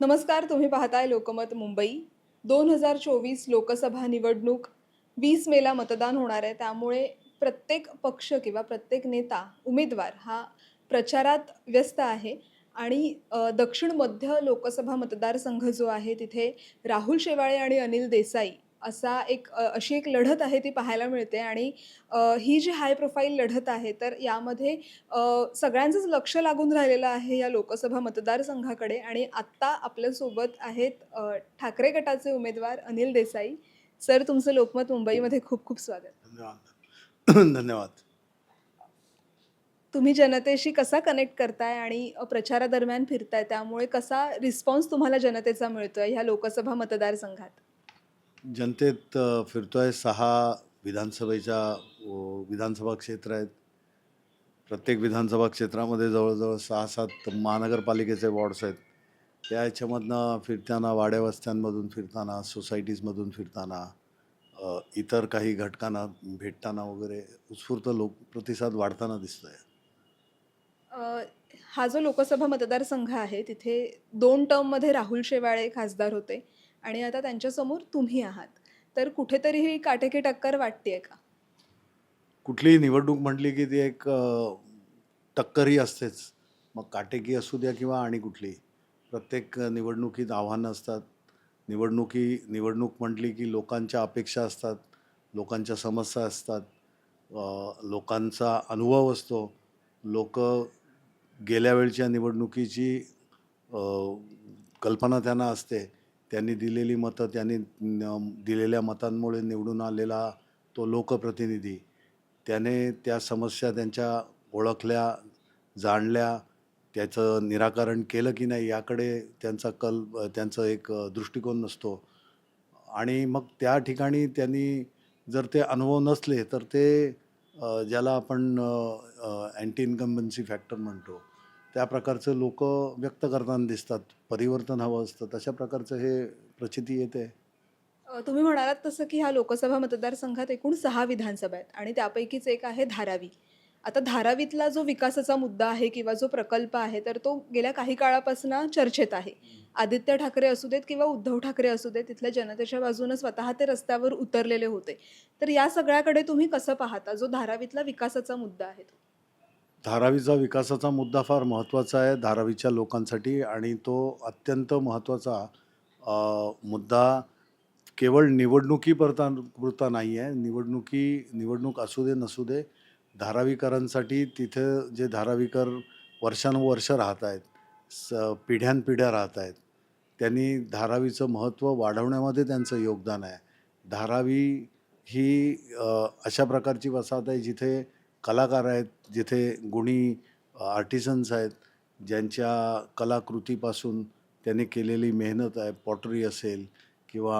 नमस्कार तुम्ही पाहताय लोकमत मुंबई. दोन हजार चोवीस लोकसभा निवडणूक वीस मेला मतदान होणार आहे. त्यामुळे प्रत्येक पक्ष किंवा प्रत्येक नेता उमेदवार हा प्रचारात व्यस्त आहे. आणि दक्षिण मध्य लोकसभा मतदारसंघ जो आहे तिथे राहुल शेवाळे आणि अनिल देसाई असा एक अशी एक लढत आहे ती पाहायला मिळते आणि ही जी हाय प्रोफाईल लढत आहे तर यामध्ये सगळ्यांचंच लक्ष लागून राहिलेलं आहे या लोकसभा मतदारसंघाकडे आणि आत्ता आपल्यासोबत आहेत ठाकरे गटाचे उमेदवार अनिल देसाई. सर तुमचं लोकमत मुंबईमध्ये खूप खूप स्वागत. धन्यवाद. धन्यवाद. तुम्ही जनतेशी कसा कनेक्ट करताय आणि प्रचारादरम्यान फिरताय त्यामुळे कसा रिस्पॉन्स तुम्हाला जनतेचा मिळतोय ह्या लोकसभा मतदारसंघात? जनतेत फिरतो आहे सहा विधानसभेच्या विधानसभा क्षेत्र आहेत. प्रत्येक विधानसभा क्षेत्रामध्ये जवळजवळ सहा सात महानगरपालिकेचे वॉर्ड्स आहेत. त्या ह्याच्यामधनं फिरताना वाड्या वस्त्यांमधून फिरताना सोसायटीजमधून फिरताना इतर काही घटकांना भेटताना वगैरे उत्स्फूर्त लोक प्रतिसाद वाढताना दिसतो आहे हा जो लोकसभा मतदारसंघ आहे तिथे दोन टर्ममध्ये राहुल शेवाळे खासदार होते. आणि आता त्यांच्यासमोर तुम्ही आहात. तर कुठेतरी ही काटेकी टक्कर वाटतेय का? कुठलीही निवडणूक म्हटली की ती एक टक्करही असतेच. मग काटेकी असू द्या किंवा आणि कुठली. प्रत्येक निवडणुकीत आव्हानं असतात. निवडणुकी निवडणूक म्हटली की लोकांच्या अपेक्षा असतात. लोकांच्या समस्या असतात. लोकांचा अनुभव असतो. लोक गेल्या वेळच्या निवडणुकीची कल्पना त्यांना असते. त्यांनी दिलेली मतं त्यांनी दिलेल्या मतांमुळे निवडून आलेला तो लोकप्रतिनिधी त्याने त्या समस्या त्यांच्या ओळखल्या जाणल्या त्याचं निराकरण केलं की नाही याकडे त्यांचा कल त्यांचं एक दृष्टिकोन नसतो. आणि मग त्या ठिकाणी त्यांनी जर ते अनुभव नसले तर ते ज्याला आपण अँटी इन्कम्बन्सी फॅक्टर म्हणतो त्या प्रकारचं लोक व्यक्त करताना दिसतात परिवर्तन हवं असतं तशा प्रकारचं हे प्रचिती येते. तुम्ही म्हणालात तसं की ह्या लोकसभा मतदारसंघात एकूण सहा विधानसभा आहेत आणि त्यापैकीच एक आहे धारावी. आता धारावीतला जो विकासाचा मुद्दा आहे किंवा जो प्रकल्प आहे तर तो गेल्या काही काळापासून चर्चेत आहे. आदित्य ठाकरे असू देत किंवा उद्धव ठाकरे असू देत तिथल्या जनतेच्या बाजूनं स्वतः ते रस्त्यावर उतरलेले होते. तर या सगळ्याकडे तुम्ही कसं पाहता? जो धारावीतला विकासाचा मुद्दा आहे तो? धारावीचा विकासाचा मुद्दा फार महत्त्वाचा आहे धारावीच्या लोकांसाठी आणि तो अत्यंत महत्त्वाचा मुद्दा केवळ निवडणुकीपुरता पुरता नाही आहे. निवडणुकी निवडणूक असू दे नसू दे धारावीकरांसाठी तिथं जे धारावीकर वर्षानुवर्ष राहत आहेत स पिढ्यानपिढ्या राहत आहेत त्यांनी धारावीचं महत्त्व वाढवण्यामध्ये त्यांचं योगदान आहे. धारावी ही अशा प्रकारची वसाहत आहे जिथे कलाकार आहेत जिथे गुणी आर्टिसन्स आहेत ज्यांच्या कलाकृतीपासून त्यांनी केलेली मेहनत आहे पॉटरी असेल किंवा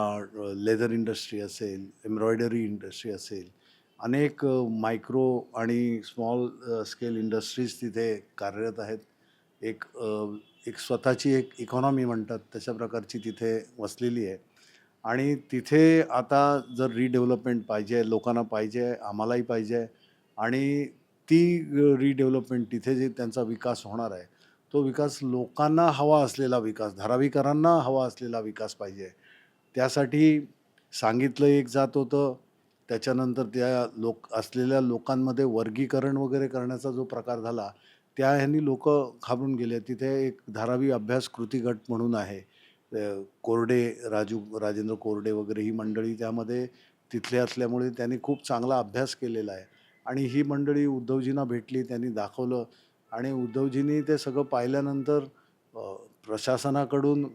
लेदर इंडस्ट्री असेल एम्ब्रॉयडरी इंडस्ट्री असेल अनेक मायक्रो आणि स्मॉल स्केल इंडस्ट्रीज तिथे कार्यरत आहेत. एक एक स्वतःची एक इकॉनॉमी म्हणतात तशा प्रकारची तिथे वसलेली आहे. आणि तिथे आता जर रिडेव्हलपमेंट पाहिजे लोकांना पाहिजे आम्हालाही पाहिजे आणि ती रिडेव्हलपमेंट तिथे जे त्यांचा विकास होणार आहे तो विकास लोकांना हवा असलेला विकास धारावीकरांना हवा असलेला विकास पाहिजे. त्यासाठी सांगितलं एक जात होतं त्याच्यानंतर त्या लोक असलेल्या लोकांमध्ये वर्गीकरण वगैरे करण्याचा जो प्रकार झाला त्या ह्यांनी लोक घाबरून गेले. तिथे एक धारावी अभ्यास कृती गट म्हणून आहे. कोरडे राजू राजेंद्र कोरडे वगैरे ही मंडळी त्यामध्ये तिथले असल्यामुळे त्यांनी खूप चांगला अभ्यास केलेला आहे. आणि ही मंडळी उद्धवजींना भेटली त्यांनी दाखवलं आणि उद्धवजींनी ते सगळं पाहिल्यानंतर प्रशासनाकडून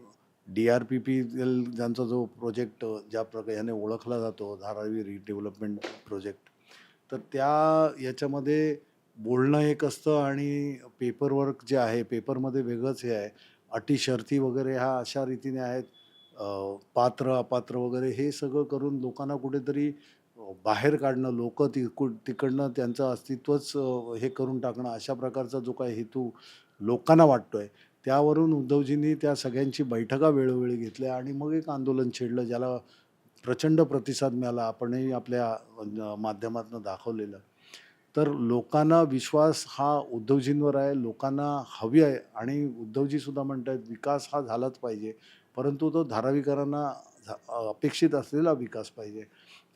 D R P P L ज्यांचा जो प्रोजेक्ट ज्या प्रकारे याने ओळखला जातो धारावी रिडेव्हलपमेंट प्रोजेक्ट तर त्या याच्यामध्ये बोलणं एक असतं आणि पेपरवर्क जे आहे पेपरमध्ये वेगळंच हे आहे. अटी शर्ती वगैरे ह्या अशा रीतीने आहेत. पात्र अपात्र वगैरे हे सगळं करून लोकांना कुठेतरी बाहेर काढणं लोक तिकु तिकडनं त्यांचं अस्तित्वच हे करून टाकणं अशा प्रकारचा जो काही हेतू लोकांना वाटतो आहे त्यावरून उद्धवजींनी त्या सगळ्यांची बैठका वेळोवेळी घेतल्या आणि मग एक आंदोलन छेडलं ज्याला प्रचंड प्रतिसाद मिळाला आपणही आपल्या माध्यमातून दाखवलेलं. तर लोकांना विश्वास हा उद्धवजींवर आहे लोकांना हवी आहे आणि उद्धवजीसुद्धा म्हणत आहेत विकास हा झालाच पाहिजे. परंतु तो धारावीकरांना झा- अपेक्षित असलेला विकास पाहिजे.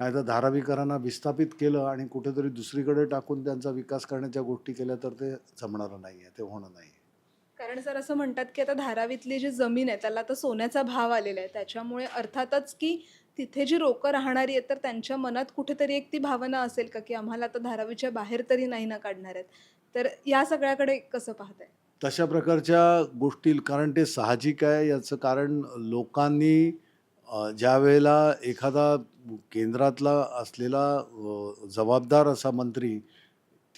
नाहीतर धारावीकरांना विस्थापित केलं आणि कुठेतरी दुसरीकडे टाकून त्यांचा विकास करण्याच्या गोष्टी केल्या तर ते जमणारं नाही आहे ते होणं नाही कारण सर असं म्हणतात की आता धारावीतली जी जमीन आहे त्याला आता सोन्याचा भाव आलेला आहे. त्याच्यामुळे अर्थातच की तिथे जी लोकं राहणारी आहेत तर त्यांच्या मनात कुठेतरी एक ती भावना असेल का की आम्हाला आता धारावीच्या बाहेर तरी नाही ना काढणार आहेत? तर या सगळ्याकडे कसं पाहताय? तशा प्रकारच्या गोष्टी कारण ते साहजिक आहे याचं कारण लोकांनी ज्या वेळेला एखादा केंद्रातला असलेला जबाबदार असा मंत्री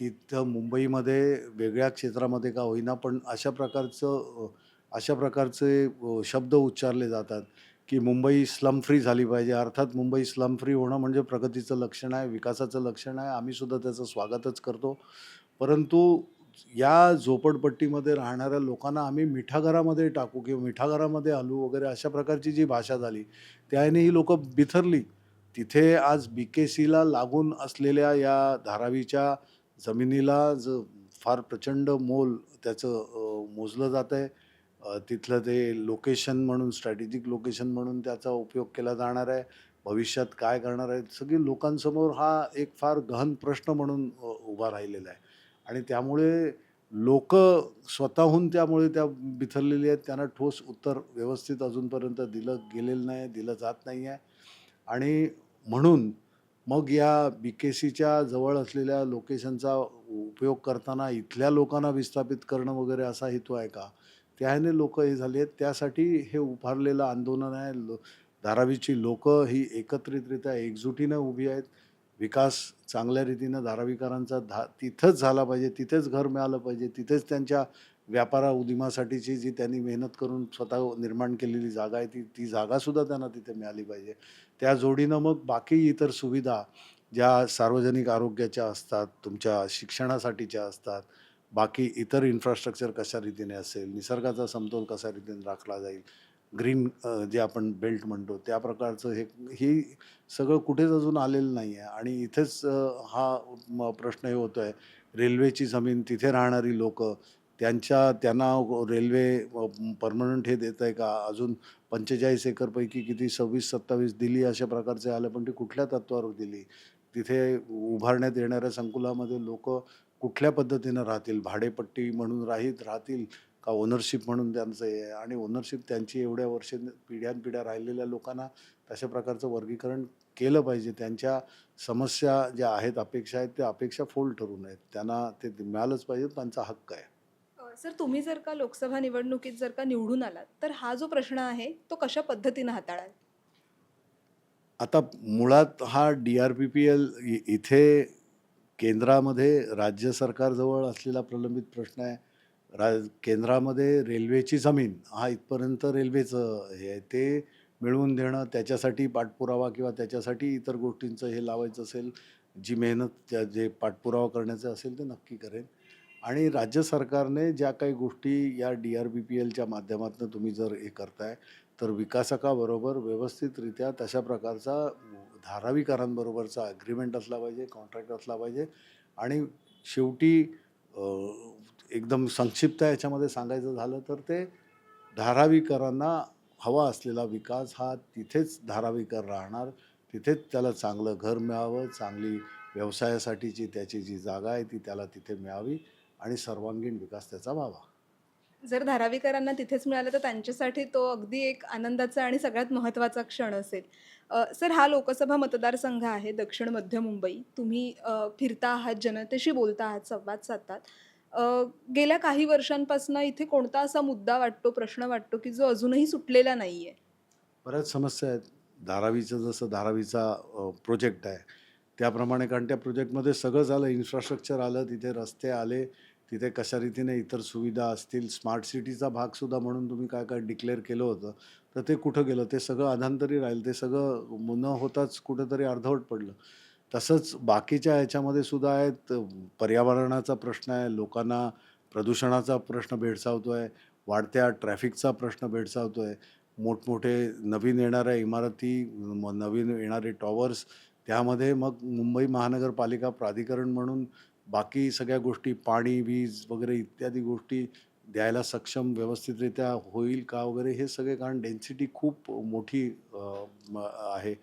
तिथं मुंबईमध्ये वेगळ्या क्षेत्रामध्ये का होईना पण अशा प्रकारचं अशा प्रकारचे शब्द उच्चारले जातात की मुंबई स्लम फ्री झाली पाहिजे. अर्थात मुंबई स्लम फ्री होणं म्हणजे प्रगतीचं लक्षण आहे विकासाचं लक्षण आहे. आम्हीसुद्धा त्याचं स्वागतच करतो. परंतु या झोपडपट्टीमध्ये राहणाऱ्या लोकांना आम्ही मिठागरामध्ये टाकू किंवा मिठागरामध्ये आलू वगैरे अशा प्रकारची जी भाषा झाली त्याने ही लोकं बिथरली. तिथे आज बी के सीला लागून असलेल्या या धारावीच्या जमिनीला ज फार प्रचंड मोल त्याचं मोजलं जात आहे. तिथलं ते लोकेशन म्हणून स्ट्रॅटेजिक लोकेशन म्हणून त्याचा उपयोग केला जाणार आहे. भविष्यात काय करणार आहे सगळी लोकांसमोर हा एक फार गहन प्रश्न म्हणून उभा राहिलेला आहे. आणि त्यामुळे लोक स्वतःहून त्यामुळे त्या बिथरलेली आहेत. त्यांना ठोस उत्तर व्यवस्थित अजूनपर्यंत दिलं गेलेलं नाही दिलं जात नाही आहे. आणि म्हणून मग या बी के सीच्या जवळ असलेल्या लोकेशनचा उपयोग करताना इथल्या लोकांना विस्थापित करणं वगैरे असा हेतू आहे का? त्याने लोक हे झाले आहेत. त्यासाठी हे उभारलेलं आंदोलन आहे. लो धारावीची लोकं ही एकत्रितरित्या एकजुटीनं उभी आहेत. विकास चांगल्या रीतीनं धारावीकरांचा धा तिथंच झाला पाहिजे तिथेच घर मिळालं पाहिजे तिथेच त्यांच्या व्यापारा उदिमासाठीची जी त्यांनी मेहनत करून स्वतः निर्माण केलेली जागा आहे ती ती जागासुद्धा त्यांना तिथे मिळाली पाहिजे. त्या जोडीनं मग बाकी इतर सुविधा ज्या सार्वजनिक आरोग्याच्या असतात तुमच्या शिक्षणासाठीच्या असतात बाकी इतर इन्फ्रास्ट्रक्चर कशा रीतीने असेल निसर्गाचा समतोल कशा रीतीने राखला जाईल ग्रीन जे आपण बेल्ट म्हणतो त्या प्रकारचं हे ही सगळं कुठेच अजून आलेलं नाही आहे आणि इथेच हा म प्रश्न हे होतो आहे रेल्वेची जमीन तिथे राहणारी लोकं त्यांच्या त्यांना रेल्वे परमनंट हे देत आहे का? अजून पंचेचाळीस एकरपैकी किती सव्वीस सत्तावीस दिली अशा प्रकारचे आलं पण ती कुठल्या तत्वावर दिली? तिथे उभारण्यात येणाऱ्या संकुलामध्ये लोक कुठल्या पद्धतीनं राहतील? भाडेपट्टी म्हणून राहीत राहतील? का ओनरशिप म्हणून त्यांचं हे आहे. आणि ओनरशिप त्यांची एवढ्या वर्ष पिढ्यानपिढ्या राहिलेल्या लोकांना तशा प्रकारचं वर्गीकरण केलं पाहिजे. त्यांच्या समस्या ज्या आहेत अपेक्षा आहेत त्या अपेक्षा फोल ठरू नयेत त्यांना ते मिळालंच पाहिजे त्यांचा हक्क आहे. सर तुम्ही जर का लोकसभा निवडणुकीत जर का निवडून आलात तर हा जो प्रश्न आहे तो कशा पद्धतीनं हाताळाल? आता मुळात हा D R P P L इथे केंद्रामध्ये राज्य सरकारजवळ असलेला प्रलंबित प्रश्न आहे. रा केंद्रामध्ये रेल्वेची जमीन हा इथपर्यंत रेल्वेचं हे आहे ते मिळवून देणं त्याच्यासाठी पाठपुरावा किंवा त्याच्यासाठी इतर गोष्टींचं हे लावायचं असेल जी मेहनत त्या जे पाठपुरावा करण्याचं असेल ते नक्की करेन. आणि राज्य सरकारने ज्या काही गोष्टी या डी आर बी पी एलच्या माध्यमातून तुम्ही जर हे करताय तर विकासकाबरोबर व्यवस्थितरित्या तशा प्रकारचा धाराविकारांबरोबरचा ॲग्रीमेंट असला पाहिजे कॉन्ट्रॅक्ट असला पाहिजे. आणि शेवटी एकदम संक्षिप्त याच्यामध्ये सांगायचं झालं तर ते धारावीकरांना हवा असलेला विकास हा तिथेच धारावीकर राहणार. तिथेच त्याला चांगलं घर मिळावं चांगली व्यवसायासाठीची त्याची जी जागा आहे ती त्याला तिथे मिळावी आणि सर्वांगीण विकास त्याचा व्हावा. जर धारावीकरांना तिथेच मिळालं तर त्यांच्यासाठी तो अगदी एक आनंदाचा आणि सगळ्यात महत्त्वाचा क्षण असेल. सर हा लोकसभा मतदारसंघ आहे दक्षिण मध्य मुंबई. तुम्ही फिरता आहात जनतेशी बोलता आहात संवाद साधतात. गेल्या काही वर्षांपासून इथे कोणता असा मुद्दा वाटतो प्रश्न वाटतो की जो अजूनही सुटलेला नाही आहे बऱ्याच समस्या आहेत. धारावीचं जसं धारावीचा प्रोजेक्ट आहे त्याप्रमाणे कारण त्या प्रोजेक्टमध्ये सगळं झालं इन्फ्रास्ट्रक्चर आलं तिथे रस्ते आले तिथे कशा रीतीने इतर सुविधा असतील स्मार्ट सिटीचा भागसुद्धा म्हणून तुम्ही काय काय डिक्लेअर केलं होतं तर ते कुठं गेलं? ते सगळं अधांतरी राहील ते सगळं न होताच कुठंतरी अर्धवट पडलं. तसंच बाकीच्या ह्याच्यामध्ये सुद्धा आहेत पर्यावरणाचा प्रश्न आहे लोकांना प्रदूषणाचा प्रश्न भेडसावतो आहे वाढत्या ट्रॅफिकचा प्रश्न भेडसावतो आहे मोठमोठे नवीन येणाऱ्या इमारती नवीन येणारे टॉवर्स त्यामध्ये मग मुंबई महानगरपालिका प्राधिकरण म्हणून बाकी सगळ्या गोष्टी पाणी वीज वगैरे इत्यादी गोष्टी द्यायला सक्षम व्यवस्थितरित्या होईल का वगैरे हे सगळे कारण डेन्सिटी खूप मोठी आहे.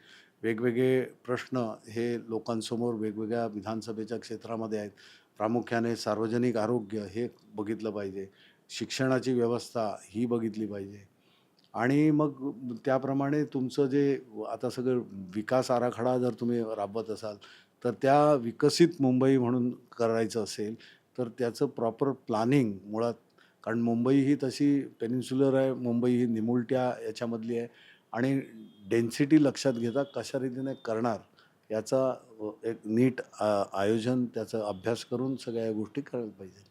वेगवेगळे प्रश्न हे लोकांसमोर वेगवेगळ्या विधानसभेच्या क्षेत्रामध्ये आहेत. प्रामुख्याने सार्वजनिक आरोग्य हे बघितलं पाहिजे. शिक्षणाची व्यवस्था ही बघितली पाहिजे. आणि मग त्याप्रमाणे तुमचं जे आता सगळं विकास आराखडा जर तुम्ही राबवत असाल तर त्या विकसित मुंबई म्हणून करायचं असेल तर त्याचं प्रॉपर प्लॅनिंग मुळात कारण मुंबई ही तशी पेनिन्सुलर आहे मुंबई ही निमुलट्या याच्यामधली आहे. आणि डेन्सिटी लक्षात घेता कशा रीतीने करणार याचा एक नीट आयोजन त्याचा अभ्यास करून सगळ्या गोष्टी करायला पाहिजे.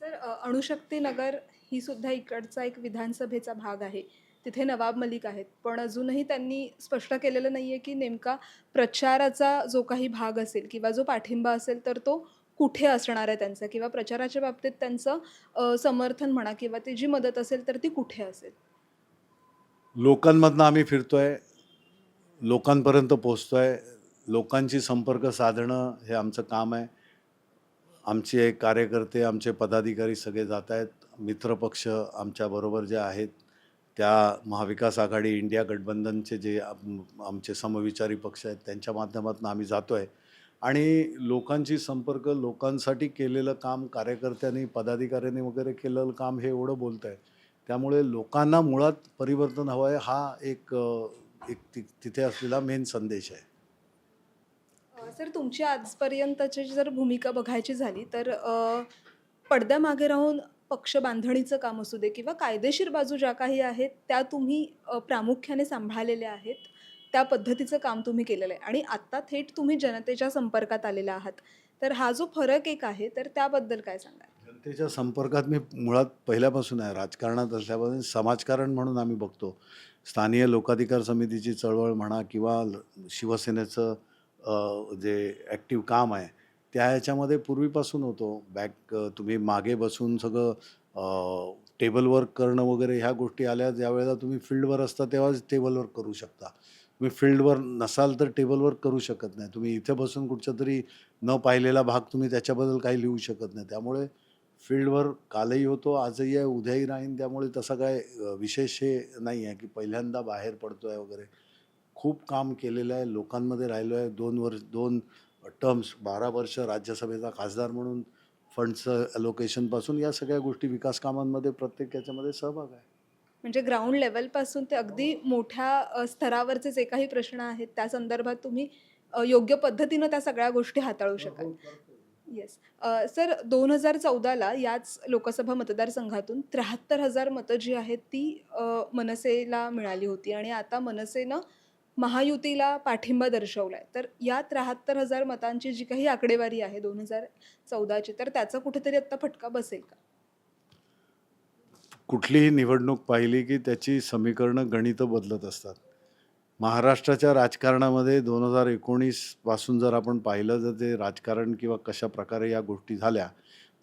सर अणुशक्तीनगर ही सुद्धा इकडचा एक विधानसभेचा भाग आहे. तिथे नवाब मलिक आहेत. पण अजूनही त्यांनी स्पष्ट केलेलं नाही आहे की नेमका प्रचाराचा जो काही भाग असेल किंवा जो पाठिंबा असेल तर तो कुठे असणार आहे त्यांचा? किंवा प्रचाराच्या बाबतीत त्यांचं समर्थन म्हणा किंवा ती जी मदत असेल तर ती कुठे असेल? लोकांमधनं आम्ही फिरतो आहे लोकांपर्यंत पोचतोय लोकांशी संपर्क साधणं हे आमचं काम आहे. आमचे कार्यकर्ते आमचे पदाधिकारी सगळे जात आहेत मित्रपक्ष आमच्याबरोबर जे आहेत त्या महाविकास आघाडी इंडिया गठबंधनचे जे आमचे समविचारी पक्ष आहेत त्यांच्या माध्यमातून आम्ही जातो आहे आणि लोकांशी संपर्क लोकांसाठी केलेलं काम कार्यकर्त्यांनी पदाधिकाऱ्यांनी वगैरे केलेलं काम हे एवढं बोलत आहे त्यामुळे लोकांना मुळात परिवर्तन हवं आहे हा एक एक तिथे असलेला मेन संदेश आहे. सर तुमची आजपर्यंतची जर भूमिका बघायची झाली तर पडद्यामागे राहून पक्ष बांधणीचं काम असू दे किंवा कायदेशीर बाजू ज्या काही आहेत त्या तुम्ही प्रामुख्याने सांभाळलेल्या आहेत त्या पद्धतीचं काम तुम्ही केलेलं आहे. आणि आत्ता थेट तुम्ही जनतेच्या संपर्कात आलेला आहात. तर हा जो फरक एक आहे तर त्याबद्दल काय सांगा जनतेच्या संपर्कात मी मुळात पहिल्यापासून आहे. राजकारणात असल्यापासून समाजकारण म्हणून आम्ही बघतो. स्थानीय लोकाधिकार समितीची चळवळ म्हणा किंवा ल- शिवसेनेचं जे ॲक्टिव्ह काम आहे त्या ह्याच्यामध्ये पूर्वीपासून होतो. बॅक तुम्ही मागे बसून सगळं टेबल वर्क करणं वगैरे ह्या गोष्टी आल्या. ज्या वेळेला तुम्ही फील्डवर असता तेव्हाच टेबल वर्क करू शकता. तुम्ही फील्डवर नसाल तर टेबल वर्क करू शकत नाही. तुम्ही इथे बसून कुठच्या तरी न पाहिलेला भाग तुम्ही त्याच्याबद्दल काही लिहू शकत नाही. त्यामुळे फील्डवर कालही होतो आजही आहे उद्याही राहीन त्यामुळे तसं काय विशेष हे नाही आहे की पहिल्यांदा बाहेर पडतो आहे वगैरे. खूप काम केलेलं आहे लोकांमध्ये राहिलो आहे. दोन वर्ष दोन टर्म्स बारा वर्ष राज्यसभेचा खासदार म्हणून फंडचं अलोकेशनपासून या सगळ्या गोष्टी विकास कामांमध्ये प्रत्येक याच्यामध्ये सहभाग आहे. म्हणजे ग्राउंड लेवलपासून ते अगदी मोठ्या स्तरावरचे जे काही प्रश्न आहेत त्या संदर्भात तुम्ही योग्य पद्धतीनं त्या सगळ्या गोष्टी हाताळू शकाल. येस सर दोन हजार चौदाला याच लोकसभा मतदारसंघातून त्र्याहत्तर हजार मतं जी आहेत ती अ, मनसेला मिळाली होती आणि आता मनसेनं महायुतीला पाठिंबा दर्शवला आहे तर या त्र्याहत्तर हजार मतांची जी काही आकडेवारी आहे दोन हजार चौदाची तर त्याचा कुठेतरी आत्ता फटका बसेल का? कुठलीही निवडणूक पाहिली की त्याची समीकरणं गणितं बदलत असतात. महाराष्ट्राच्या राजकारणामध्ये दोन हजार एकोणीसपासून जर आपण पाहिलं जर ते राजकारण किंवा कशा प्रकारे या गोष्टी झाल्या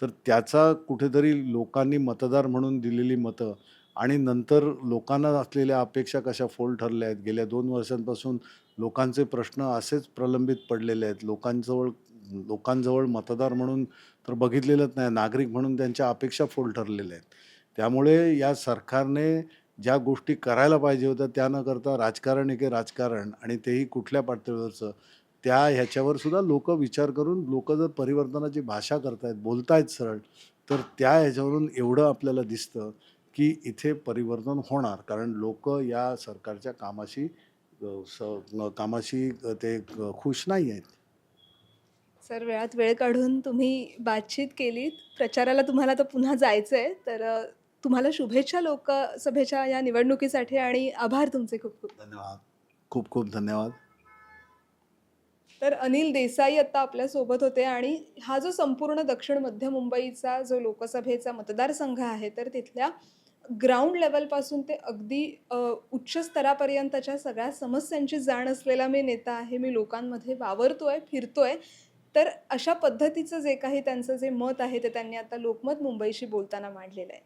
तर त्याचा कुठेतरी लोकांनी मतदार म्हणून दिलेली मतं आणि नंतर लोकांना असलेल्या अपेक्षा कशा फोल ठरल्या आहेत? गेल्या दोन वर्षांपासून लोकांचे प्रश्न असेच प्रलंबित पडलेले आहेत. लोकांजवळ लोकांजवळ मतदार म्हणून तर बघितलेलंच नाही नागरिक म्हणून त्यांच्या अपेक्षा फोल ठरलेल्या आहेत. त्यामुळे या सरकारने ज्या गोष्टी करायला पाहिजे होत्या त्या न करता राजकारण एके राजकारण आणि तेही कुठल्या पातळीवरचं त्या ह्याच्यावर सुद्धा लोक विचार करून लोक जर परिवर्तनाची भाषा करतायत बोलतायत सरळ तर त्या ह्याच्यावरून एवढं आपल्याला दिसतं की इथे परिवर्तन होणार. कारण लोक या सरकारच्या कामाशी स कामाशी ते खुश नाही आहेत सर वेळात वेळ काढून तुम्ही बातचीत केलीत. प्रचाराला तुम्हाला तर पुन्हा जायचं आहे तर तुम्हाला शुभेच्छा लोकसभेच्या या निवडणुकीसाठी आणि आभार तुमचे खूप खूप. धन्यवाद. खूप खूप धन्यवाद. तर अनिल देसाई आता आपल्यासोबत होते आणि हा जो संपूर्ण दक्षिण मध्य मुंबईचा जो लोकसभेचा मतदारसंघ आहे तर तिथल्या ग्राउंड लेवलपासून ते अगदी उच्च स्तरापर्यंतच्या सगळ्या समस्यांची जाण असलेला मी नेता आहे मी लोकांमध्ये वावरतोय फिरतोय. तर अशा पद्धतीचं जे काही त्यांचं जे मत आहे ते त्यांनी आता लोकमत मुंबईशी बोलताना मांडलेलं आहे.